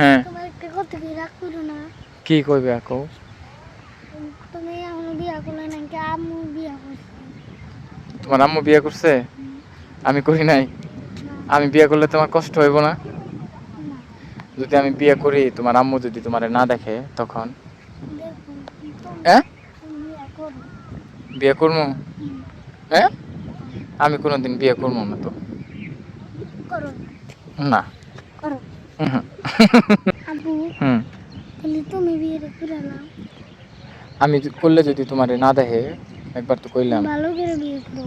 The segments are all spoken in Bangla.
হ্যাঁ। কি কইবে আকো? তুমি এখনও বিয়া করলে নাকি আম্মু বিয়া করছে? তোমার আম্মু বিয়ে করছে? আমি করি নাই। আমি বিয়ে করলে তোমার কষ্ট হইব না? যদি আমি বিয়ে করি তোমার আম্মু যদি তোমারে না দেখে তখন? হ্যাঁ? বিয়া করো। বিয়ে করব হ্যাঁ? আমি কোনোদিন বিয়ে করব না তো। না। করো হুম। আব্বু তুমি বিয়ে করে নাও। আমি করলে যদি তোমারে না দেখে একবার তো কইলাম। ভালো করে বিয়ে করো।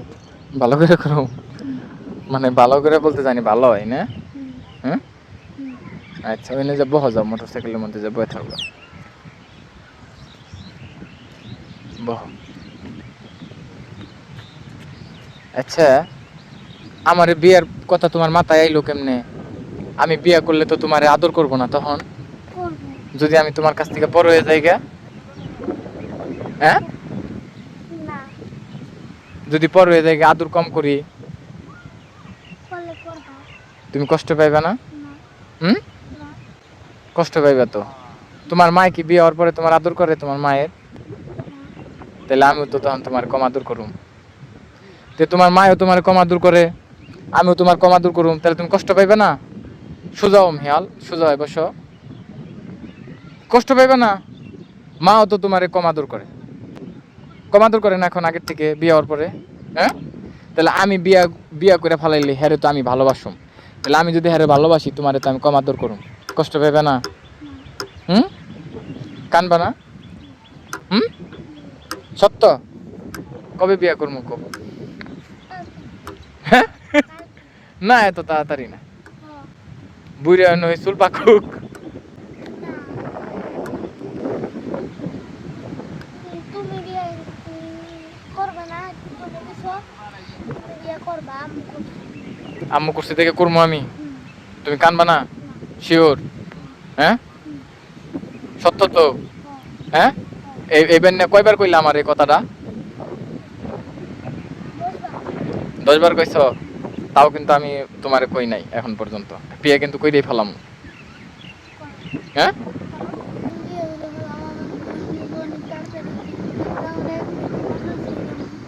ভালো করে করো? মানে ভালো করে বলতে জানি ভালো হয় না? হ্যাঁ আচ্ছা ওইনে যে বহ যাও মোটর সাইকেলের মধ্যে যে বয়ে থাকব বহ। আচ্ছা আমার বিয়ের কথা তোমার মাথায় আইলো কেমনে? আমি বিয়ে করলে তো তোমার আদর করব না তখন? যদি আমি তোমার কাছ থেকে বড় হয়ে যাই গা হ্যাঁ? যদি বড় হয়ে যাই আদর কম করি? তুমি কষ্ট পাইবা না? হুম? কষ্ট পাইবা তো? তোমার মায় কি বিয়ে হওয়ার পরে তোমার আদর করে তোমার মায়ের? তাহলে আমিও তো তখন তোমার কম আদর করুম। তো তোমার মায়ও তোমার কম আদর করে আমিও তোমার কম আদর করুম। তাহলে তুমি কষ্ট পাইবে না? সোজাও হিয়াল সোজা হয় বসো। কষ্ট পাইবে না? মাও তো তোমারে কম করে। কম আদর করে না এখন আগের থেকে বিয়ে হওয়ার পরে হ্যাঁ? তাহলে আমি বিয়া বিয়া করে ফেলাইলে হ্যারে তো আমি ভালোবাসুম। তাহলে আমি যদি হ্যারে ভালোবাসি, তোমারে তো আমি কম আদর করুম। কষ্ট পাইবে না? হুম? কানবা না? হুম? সত্য? কবে বিয়া করব কব হ্যাঁ? না, এত তাড়াতাড়ি না। বুড়ি নয় চুল পাকুক। আম্মু করছে থেকে করব আমি? তুমি কানবা না? শিওর? হ্যাঁ? সত্য তো? হ্যাঁ? এই এইবার না কয়বার কইলা আমার এই কথাটা? দশবার কইছ? তাও কিন্তু আমি তোমারে কই নাই এখন পর্যন্ত। বিয়ে কিন্তু কইরেই ফেলাম। হ্যাঁ?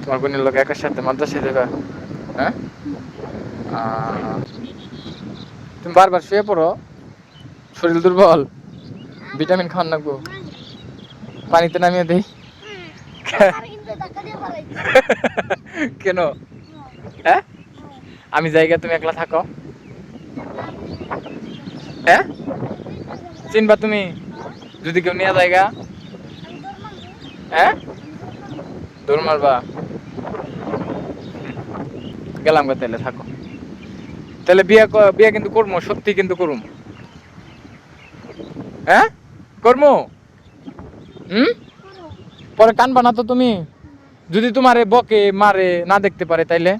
তোমার বোনের লোক একের সাথে মাদ্রাসায় দেবে হ্যাঁ? তুমি বারবার শুয়ে পড়ো। শরীর দুর্বল। ভিটামিন খাওয়ান লাগবো পানিতে নামিয়ে দেই। দিয়ে কেন? হ্যাঁ? আমি জায়গা তুমি একলা থাকো। হ্যাঁ? চিনবা তুমি? যদি কেউ নিয়ে জায়গা হ্যাঁ? দৌড় মারবা। গেলাম গা তাহলে, থাকো। তাহলে বিয়ে বিয়ে কিন্তু করব সত্যি কিন্তু করুম। হ্যাঁ? করব হুম? পরে কানবা না তো তুমি? যদি তোমারে বকে, মারে, না দেখতে পারে তাইলে?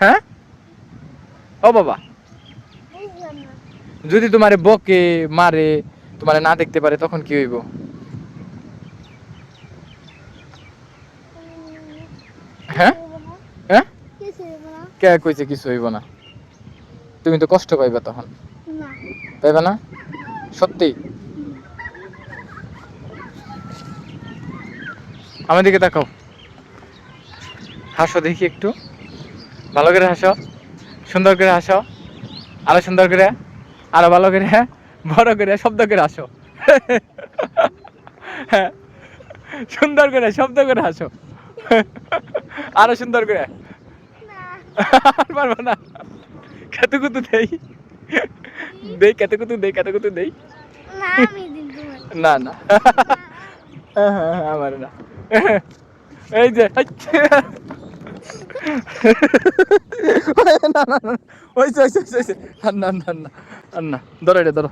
হ্যাঁ? ও বাবা। যদি তোমারে বকে মারে তোমারে না দেখতে পারে তখন কি হইব? হ্যাঁ? হ্যাঁ? কে কইছে কিছু হইব না? তুমি তো কষ্ট পাইবা তখন। পাইবা না? সত্যি? আমার দিকে তাকাও। হাসো দেখি একটু। ভালো করে হাসো। সুন্দর করে হাসো। আরও সুন্দর করে আরও ভালো করে বড় করে শব্দ করে হাসো। হ্যাঁ সুন্দর করে শব্দ করে হাসো। আরও সুন্দর করে। না আর পারব না। কেতকুতু দেই। দেই কেতকুতু দেই কেতকুতু দেই। না আমি দিন তোমার। না না। আমার না। এই যে না না না ওই যে ওই যে, ওই যে, আর না না না আর না ধরো এটা ধরো।